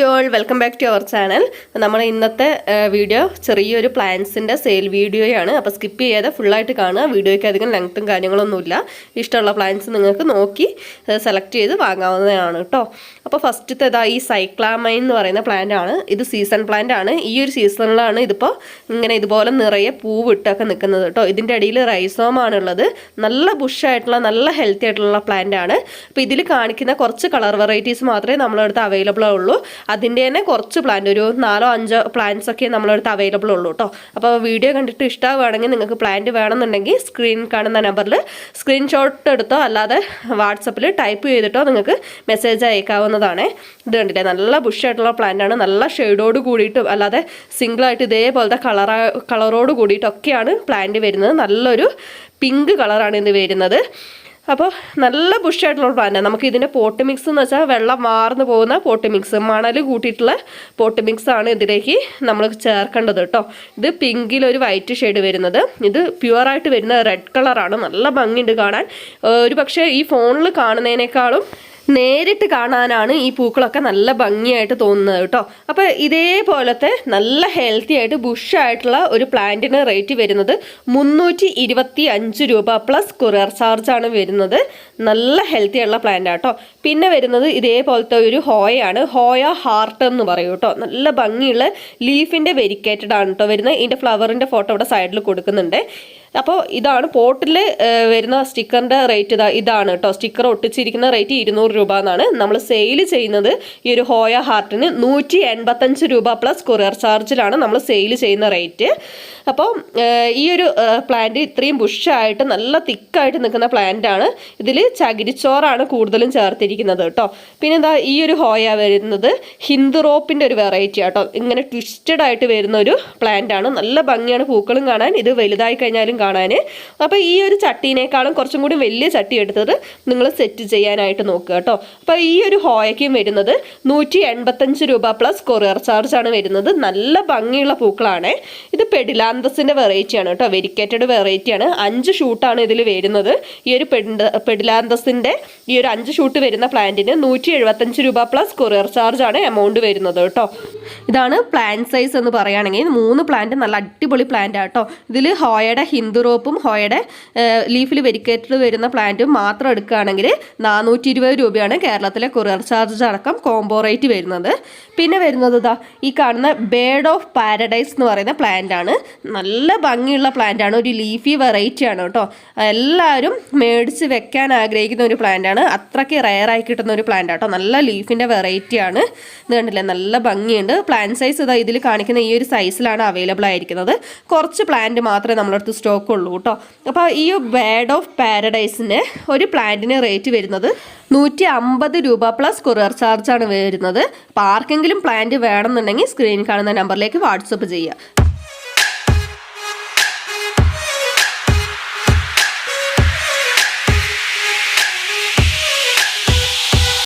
Hi all welcome back to our channel നമ്മൾ ഇന്നത്തെ video ചെറിയൊരു പ്ലാൻസിന്റെ സെയിൽ വീഡിയോയാണ് അപ്പോൾ സ്കിപ്പ് ചെയ്യാതെ ഫുള്ളായിട്ട് കാണുക. വീഡിയോയ്ക്ക് അധികം ലെങ്ത്തും കാര്യങ്ങളൊന്നുമില്ല. ഇഷ്ടമുള്ള പ്ലാൻസ് നിങ്ങൾക്ക് നോക്കി സെലക്ട് ചെയ്ത് വാങ്ങാവുന്നതാണ് കേട്ടോ. അപ്പോൾ ഫസ്റ്റത്തെ ഇതാ ഈ സൈക്ലാമൈൻ എന്ന് പറയുന്ന പ്ലാന്റ് ആണ്. ഇത് സീസൺ പ്ലാന്റ് ആണ്. ഈ ഒരു സീസണിലാണ് ഇതിപ്പോൾ ഇങ്ങനെ ഇതുപോലെ നിറയെ പൂവിട്ടൊക്കെ നിൽക്കുന്നത് കേട്ടോ. ഇതിന്റെ അടിയിൽ റൈസോമാണുള്ളത് നല്ല ബുഷായിട്ടുള്ള നല്ല ഹെൽത്തി ആയിട്ടുള്ള പ്ലാന്റ് ആണ്. അപ്പോൾ ഇതിൽ കാണിക്കുന്ന കുറച്ച് കളർ വെറൈറ്റീസ് മാത്രമേ നമ്മളടുത്ത് അവൈലബിൾ ഉള്ളൂ അതിന്റെ തന്നെ കുറച്ച് പ്ലാന്റ് ഒരു നാലോ അഞ്ചോ പ്ലാന്റ്സ് ഒക്കെ നമ്മളടുത്ത് അവൈലബിൾ ഉള്ളൂ കേട്ടോ അപ്പോൾ വീഡിയോ കണ്ടിട്ട് ഇഷ്ടമാവുകയാണെങ്കിൽ നിങ്ങൾക്ക് പ്ലാന്റ് വേണമെന്നുണ്ടെങ്കിൽ സ്ക്രീൻ കാണുന്ന നമ്പറിൽ സ്ക്രീൻഷോട്ട് എടുത്തോ അല്ലാതെ വാട്സപ്പിൽ ടൈപ്പ് ചെയ്തിട്ടോ നിങ്ങൾക്ക് മെസ്സേജ് അയക്കാവുന്നതാണ്. ഇത് കണ്ടില്ലേ? നല്ല ബുഷായിട്ടുള്ള പ്ലാന്റ് ആണ്. നല്ല ഷെയ്ഡോട് കൂടിയിട്ടും അല്ലാതെ സിംഗിളായിട്ട് ഇതേപോലത്തെ കളറ കളറോട് കൂടിയിട്ടൊക്കെയാണ് പ്ലാന്റ് വരുന്നത്. നല്ലൊരു പിങ്ക് കളറാണ് ഇത് വരുന്നത്. അപ്പോൾ നല്ല ബുഷായിട്ടുള്ള പ്ലാന്റ് നമുക്ക് ഇതിന്റെ പോട്ട് മിക്സ് എന്ന് വെച്ചാൽ വെള്ളം വാർന്നു പോകുന്ന പോട്ട് മിക്സ് മണൽ കൂട്ടിയിട്ടുള്ള പോട്ട് മിക്സ് ആണ് ഇതിലേക്ക് നമ്മൾ ചേർക്കേണ്ടത് കേട്ടോ. ഇത് പിങ്കിൽ ഒരു വൈറ്റ് ഷെയ്ഡ് വരുന്നത്. ഇത് പ്യുവറായിട്ട് വരുന്ന റെഡ് കളറാണ് നല്ല ഭംഗിയുണ്ട് കാണാൻ. ഒരു പക്ഷേ ഈ ഫോണിൽ കാണുന്നതിനേക്കാളും നേരിട്ട് കാണാനാണ് ഈ പൂക്കളൊക്കെ നല്ല ഭംഗിയായിട്ട് തോന്നുന്നത് കേട്ടോ. അപ്പോൾ ഇതേപോലത്തെ നല്ല ഹെൽത്തി ആയിട്ട് ബുഷായിട്ടുള്ള ഒരു പ്ലാന്റിന് റേറ്റ് വരുന്നത് മുന്നൂറ്റി ഇരുപത്തി അഞ്ച് രൂപ പ്ലസ് കൊറിയർ ചാർജ് ആണ് വരുന്നത്. നല്ല ഹെൽത്തി ഉള്ള പ്ലാന്റ് ആട്ടോ പിന്നെ വരുന്നത് ഇതേപോലത്തെ ഒരു ഹോയാണ് ഹോയ ഹാർട്ട് എന്ന് പറയും കേട്ടോ. നല്ല ഭംഗിയുള്ള ലീഫിന്റെ വെരിക്കേറ്റഡ് ആണ് കേട്ടോ വരുന്നത്. ഇതിന്റെ ഫ്ലവറിന്റെ ഫോട്ടോ ഇവിടെ സൈഡിൽ കൊടുക്കുന്നുണ്ട്. അപ്പോൾ ഇതാണ് പോട്ടിൽ വരുന്ന സ്റ്റിക്കറിന്റെ റേറ്റ്. ഇതാ ഇതാണ് കേട്ടോ സ്റ്റിക്കർ ഒട്ടിച്ചിരിക്കുന്ന റേറ്റ് ഇരുന്നൂറ് രൂപ എന്നാണ്. നമ്മൾ സെയിൽ ചെയ്യുന്നത് ഈ ഒരു ഹോയ ഹാർട്ടിന് നൂറ്റി എൺപത്തഞ്ച് രൂപ പ്ലസ് കൊറിയർ ചാർജിലാണ് നമ്മൾ സെയിൽ ചെയ്യുന്ന റേറ്റ്. അപ്പോൾ ഈ ഒരു പ്ലാന്റ് ഇത്രയും ബുഷായിട്ട് നല്ല തിക്കായിട്ട് നിൽക്കുന്ന പ്ലാന്റ് ആണ്. ഇതിൽ ചകിരിച്ചോറാണ് കൂടുതലും ചേർത്തിരിക്കുന്നത് കേട്ടോ പിന്നെ എന്താ ഈ ഒരു ഹോയ വരുന്നത് ഹിന്ദുറോപ്പിന്റെ ഒരു വെറൈറ്റി ആട്ടോ. ഇങ്ങനെ ട്വിസ്റ്റഡ് ആയിട്ട് വരുന്ന ഒരു പ്ലാന്റ് ആണ്. നല്ല ഭംഗിയാണ് പൂക്കളും കാണാൻ. ഇത് വലുതായി കഴിഞ്ഞാലും കാണാൻ അപ്പോൾ ഈ ഒരു ചട്ടീനേക്കാളും കുറച്ചും കൂടി വലിയ ചട്ടി എടുത്തത് നിങ്ങൾ സെറ്റ് ചെയ്യാനായിട്ട് നോക്കുക കേട്ടോ. അപ്പോൾ ഈ ഒരു ഹോയയ്ക്കും വരുന്നത് നൂറ്റി എൺപത്തഞ്ച് രൂപ പ്ലസ് കൊറിയർ ചാർജ് ആണ് വരുന്നത്. നല്ല ഭംഗിയുള്ള പൂക്കളാണ്. ഇത് പെഡിലാന്തസിന്റെ വെറൈറ്റിയാണ് കേട്ടോ. വെരിക്കേറ്റഡ് വെറൈറ്റിയാണ് അഞ്ച് ഷൂട്ടാണ് ഇതിൽ വരുന്നത്. ഈ ഒരു പെഡ് പെഡിലാന്തസിന്റെ ഈ ഒരു അഞ്ച് ഷൂട്ട് വരുന്ന പ്ലാന്റിന് നൂറ്റി എഴുപത്തഞ്ച് രൂപ പ്ലസ് കൊറിയർ ചാർജ് ആണ് എമൗണ്ട് വരുന്നത് കേട്ടോ. ഇതാണ് പ്ലാന്റ് സൈസ് എന്ന് പറയുകയാണെങ്കിൽ മൂന്ന് പ്ലാന്റ് നല്ല അടിപൊളി പ്ലാന്റ് ആട്ടോ ഇതിൽ ഹോയയുടെ ഹിന്ദുറോപ്പും ഹോയയുടെ ലീഫിൽ വെരിക്കേറ്റഡ് വരുന്ന പ്ലാന്റും മാത്രം എടുക്കുകയാണെങ്കിൽ നാനൂറ്റി ഇരുപത് രൂപയാണ് കേരളത്തിലെ കൊറിയർ ചാർജ് അടക്കം കോംബോ റേറ്റ് വരുന്നത്. പിന്നെ വരുന്നത് ഇതാ ഈ കാണുന്ന ബേഡ് ഓഫ് പാരഡൈസ് എന്ന് പറയുന്ന പ്ലാന്റ് ആണ്. നല്ല ഭംഗിയുള്ള പ്ലാന്റ് ആണ്. ഒരു ലീഫി വെറൈറ്റി ആണ് കേട്ടോ. എല്ലാവരും മേടിച്ച് വെക്കാൻ ആഗ്രഹിക്കുന്ന ഒരു പ്ലാന്റ് ആണ്. അത്രയ്ക്ക് റയറായി കിട്ടുന്ന ഒരു പ്ലാന്റ് ആട്ടോ നല്ല ലീഫിന്റെ വെറൈറ്റി ആണ്. ഇത് കണ്ടില്ലേ? നല്ല ഭംഗിയുണ്ട്. പ്ലാന്റ് സൈസ് ഇതാ ഇതിൽ കാണിക്കുന്ന ഈ ഒരു സൈസിലാണ് അവൈലബിൾ ആയിരിക്കുന്നത്. കുറച്ച് പ്ലാന്റ് മാത്രമേ നമ്മളടുത്ത് സ്റ്റോക്ക് ഉള്ളൂ കേട്ടോ അപ്പോൾ ഈ ബേഡ് ഓഫ് പാരഡൈസിന് ഒരു പ്ലാന്റിന് റേറ്റ് വരുന്നത് നൂറ്റി അമ്പത് രൂപ പ്ലസ് കൊറിയർ ചാർജാണ് വരുന്നത്. അപ്പോൾ ആർക്കെങ്കിലും പ്ലാന്റ് വേണമെന്നുണ്ടെങ്കിൽ സ്ക്രീനിൽ കാണുന്ന നമ്പറിലേക്ക് വാട്സപ്പ് ചെയ്യുക.